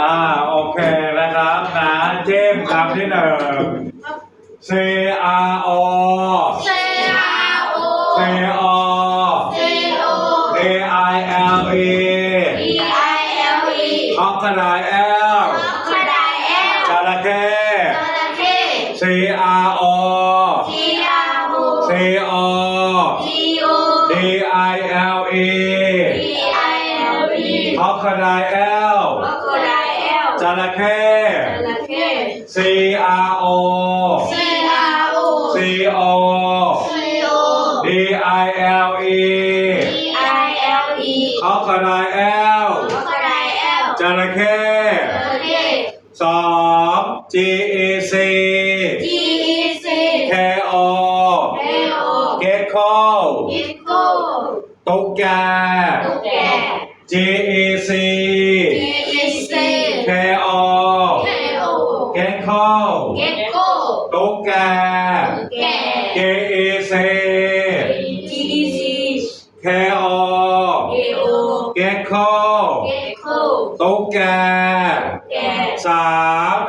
อ่าโอเคนะครับนะเจมส์ครับที่หนึ่ง C R O เ I L E D I L E เอกระไดแอลเ Crocodile จระเข้จระเข้ สอง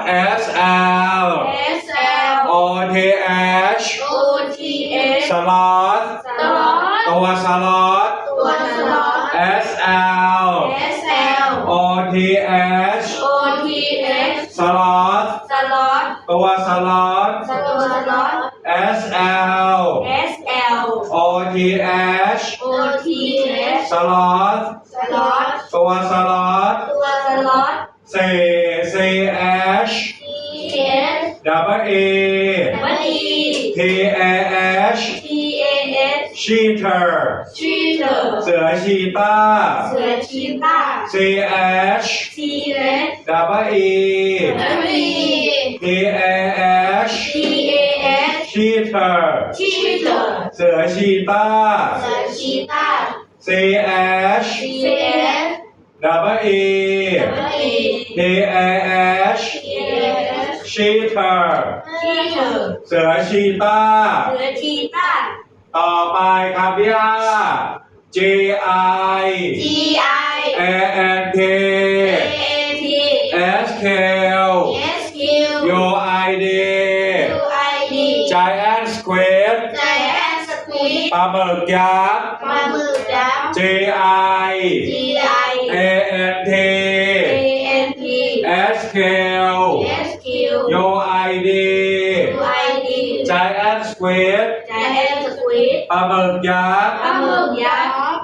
S L S L O T L ชีต้า เสือชีต้า C H ซีเรส W E ดับบี T A H ทีเอเอส Cheater ชีเตอร์เสือชีต้า เสือชีต้า C H ซีเอส W E ดับบี T A H ทีเออ C H ชีเตอร์เสือชีต้า เสือชีต้า ต่อไปครับพี่อา J I G I A N K A N T S K L S Q U I D U I D Giant Squid Giant Squid Giant Squid Giant Squid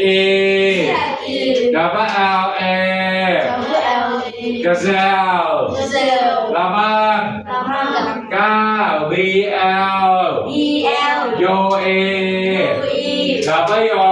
E double L A gazelle laman 9 B L โยเอ W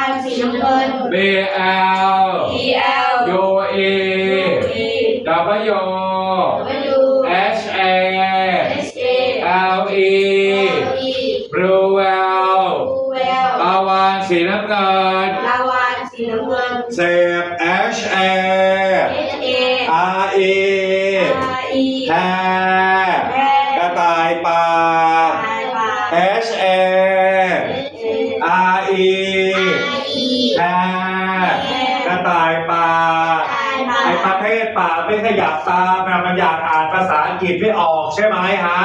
านสีน้ำเงิน B L ตามนะมันอยากอ่านภาษาอังกฤษไม่ออกใช่ไหมฮะ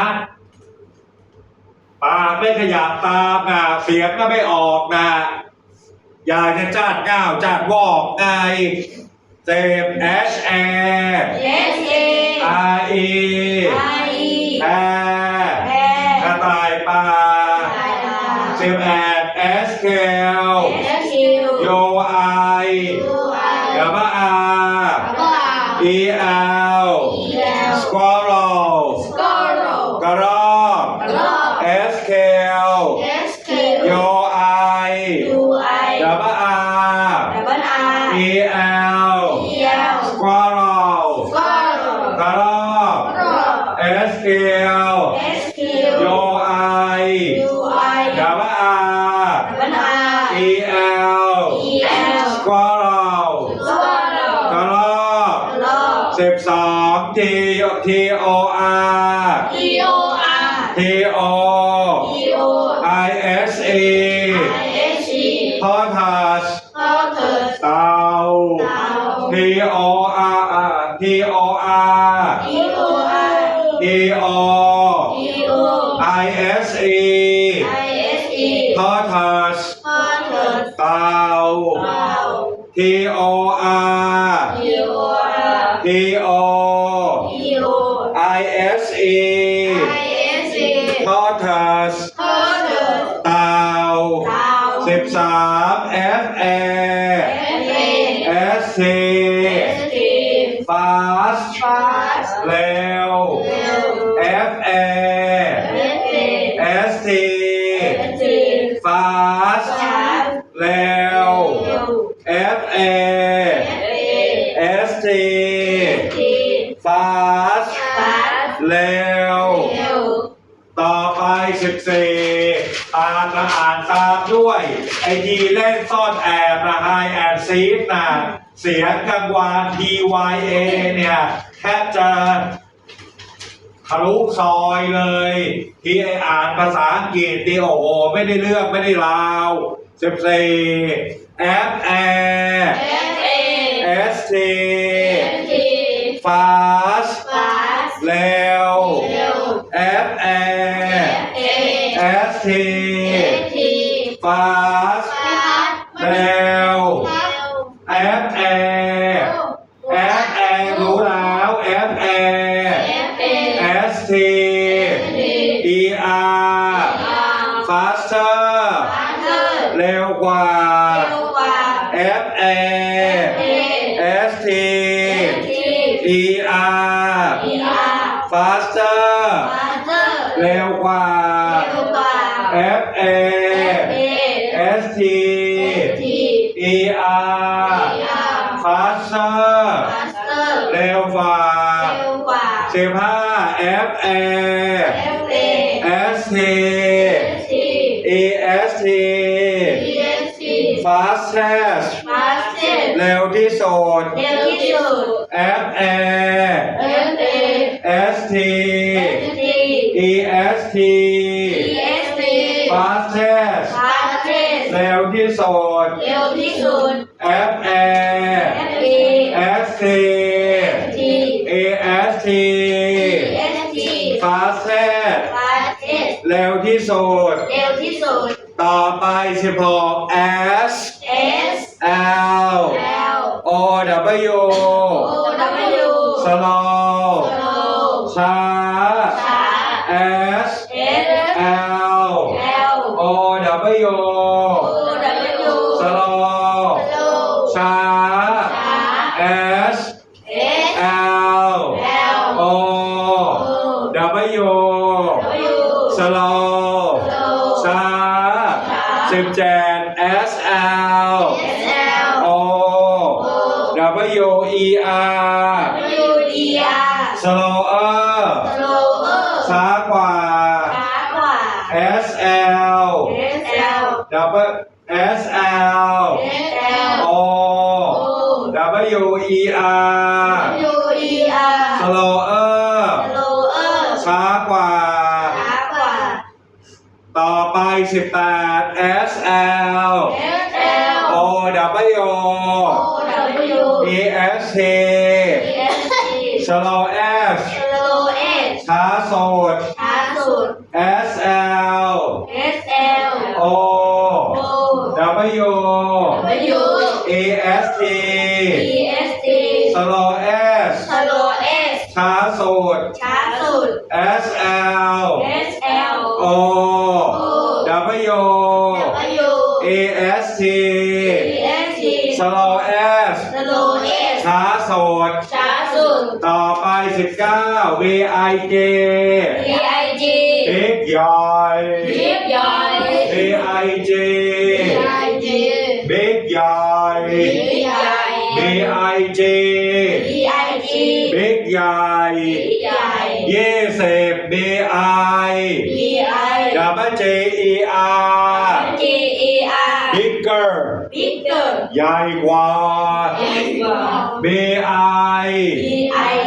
ป่าไม่ขยับตามนะเสียงก็ไม่ออกนะอยากจะจ้าดก้าวจ้าดวอกไงเซฟ H A R E แพกระต่ายป่าเซฟแอด S K L O I กับว่า R E L squirrel กระรอก S K L O I กับว่า R E L squirrel กระรอก S K I S E ทอทัสเตา T O R S T fast เร็ว ต่อไปสิบสี่ตามมาอ่านตามด้วย ไอทีเล่นซ่อนแอบนะไฮแอนซีดนะเสียงกังวาน TYA เนี่ยแทบจะทะลุซอยเลย ที่ไออ่านภาษาอังกฤษดีโอโห ไม่ได้เรื่องไม่ได้ราวสิบสี่ F A S T fast เร็ว F A S T fast เร็วกว่าสิบห้า F A S T E S T fastest เร็วที่สุด F A S T E S T fastest เร็วที่สุด 16 S S L O W. O W. สลอ slower slower ช้ากว่า ช้ากว่า S L S L W S L S L O W E R W E R slower slower ช้ากว่า ช้ากว่า ต่อไปสิบแปด S L S L O W O W E S T E S T slow S slow S ช้าสุด ช้าสุด S L S L O O W W E S T E S T slow S slow S ช้าสุด ช้าสุด S L S L O W W E S T E S T slow S slow S ช้าสุด ช้าสุด ต่อไปสิบเก้า V I J B I G บิ๊กใหญ่ยิบย่อย V I J ใหญ่บิ๊กใหญ่ยี่สิบ B I B I W J E R G E R bigger bigger ใหญ่กว่าใหญ่กว่า B I B I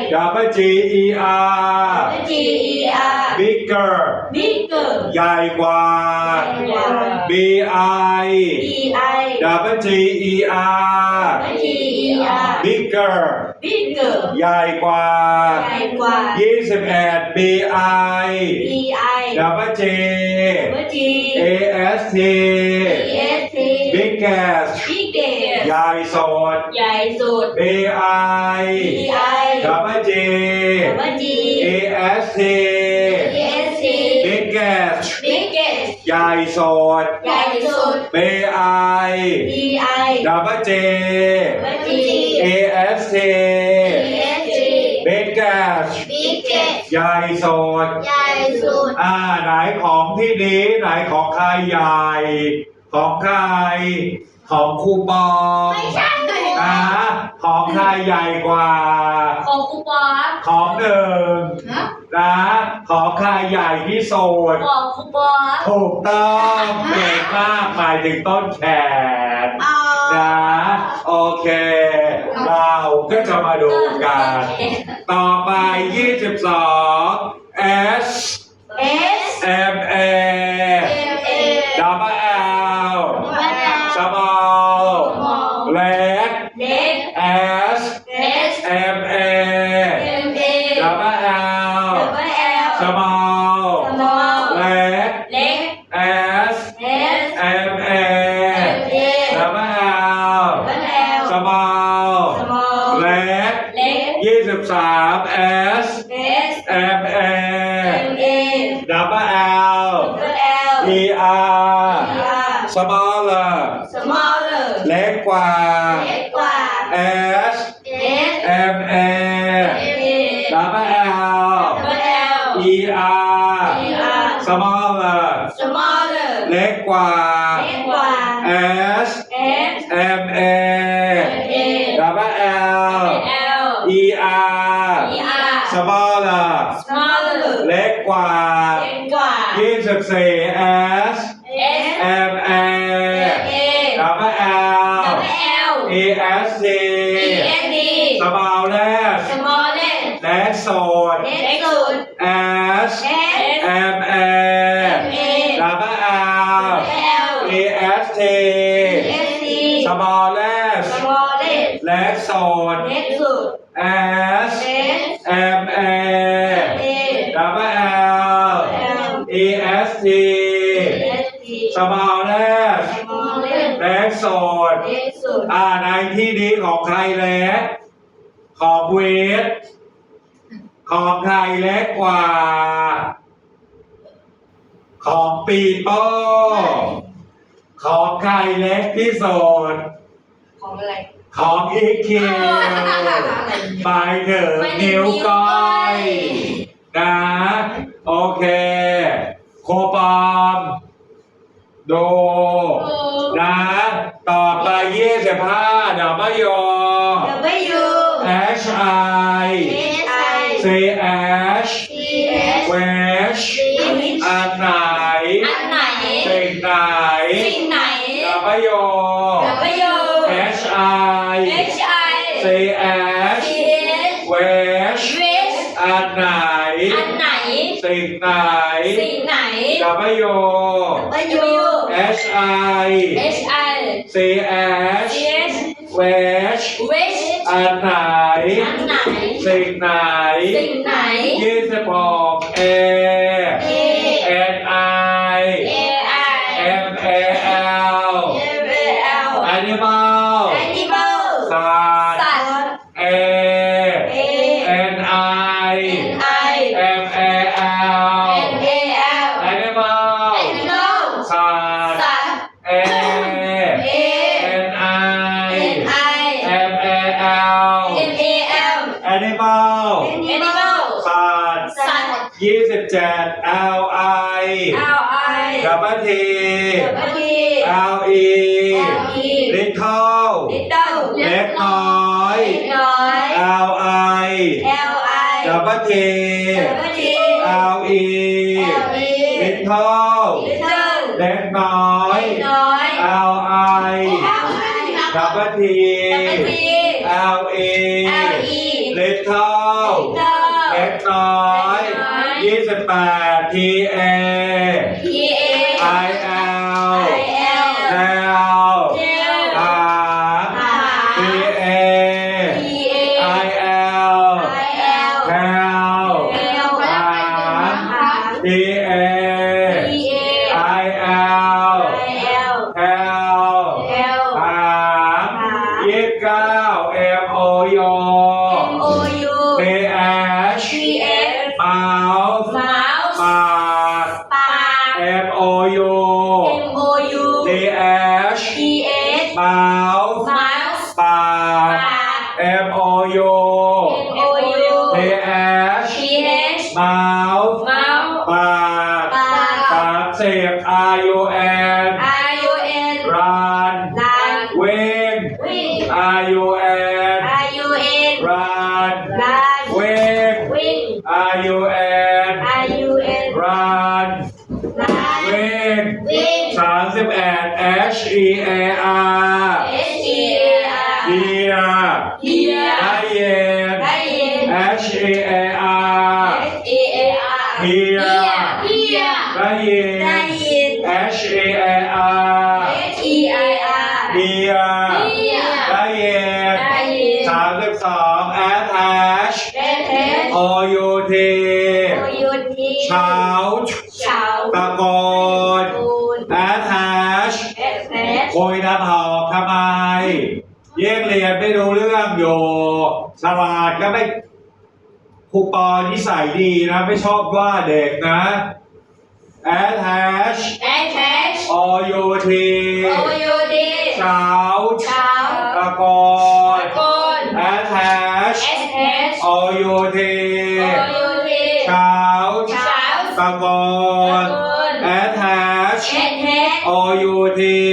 W G E R G E R bigger bigger ใหญ่กว่าใหญ่กว่า B I B I W G E R G E R bigger bigger ใหญ่กว่า ใหญ่กว่ายี่สิบเอ็ด B I B I W G G A S T E S T biggest biggest ใหญ่สุดใหญ่สุด B I B I W G G A S T สุดใหญ่สุด B I B I W G G A S T E S T biggest biggest ใหญ่สุดใหญ่สุด อ่าไหนของที่นี้ไหนของใครใหญ่ ของใคร ของครูปองไม่ใช่นะของใครใหญ่กว่า ของครูบอสของหนึ่งนะนะของใครใหญ่ที่สุดของครูบอสถูกต้องเก่งมากหมายถึงต้นแขนอ๋อนะโอเค เราก็จะมาดูกัน ต่อไป 22 S S M A S S M A M A double L ดับเบิล L E R R smaller สมอลเล็กกว่า M A double L double L E S T E S D smallest smallest เล็กสุดเล็กสุด S S M ของปีโป้ของใครเล็กที่สุดของอะไร ของ EQ หมายถึงนิ้วก้อยนะ โอเค โคปอมโดนะ ต่อไปยี่สิบห้าดอกมะยอ W H I S I C H H I C H C S เวช Which อันไหน อันไหน สิ่งไหน สิ่งไหนดอกมะยอ W H I H I C H C S เวช Which อันไหน อันไหน สิ่งไหน สิ่งไหนยี่สิบหก A A N I N I M A L M A L Animal Animal สัตว์สัตว์ยี่สิบเจ็ด L I L I ดับเบิลที W L E L E Little Little เล็กน้อยเล็กน้อย L I L I ดับเบิลที E Little เล็กน้อยยี่สิบแปด T A T S ได้ยิน ได้ยิน H E A R H E I R เฮียเฮียได้ยินได้ยินสามสิบสอง S H S H O U T O U T เช้าเฉาตะโกนตูน S H S H คุยน้ำหอมทำไมเยี่ยงเรียนไม่รู้เรื่องอยู่ฉลาดก็ไม่ครูปอนิสัยดีนะ ไม่ชอบว่าเด็กนะ S H S H O U T O U T เช้าเฉาตะโกนตะโกน S H S H O U T O U T เช้าเฉาตะโกนตะโกน S H S H O U T O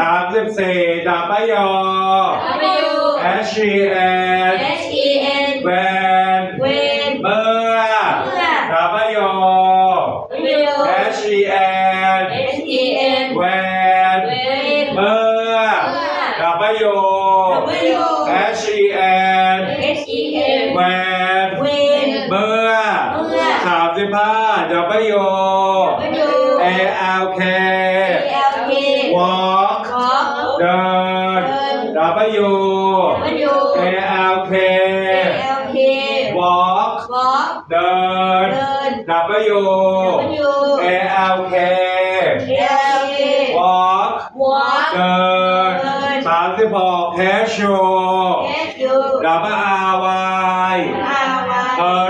สามสิบสี่ดับไม่ยอ W H E N S E N แว เดินเดิน W W A L K L K walk walk เดินเดิน สามสิบหก casual S U W R Y R Y hurry Hurry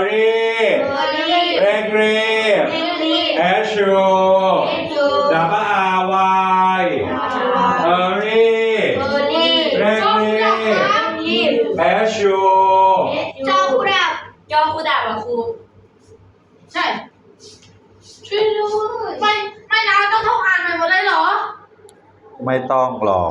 ไม่ต้องหรอก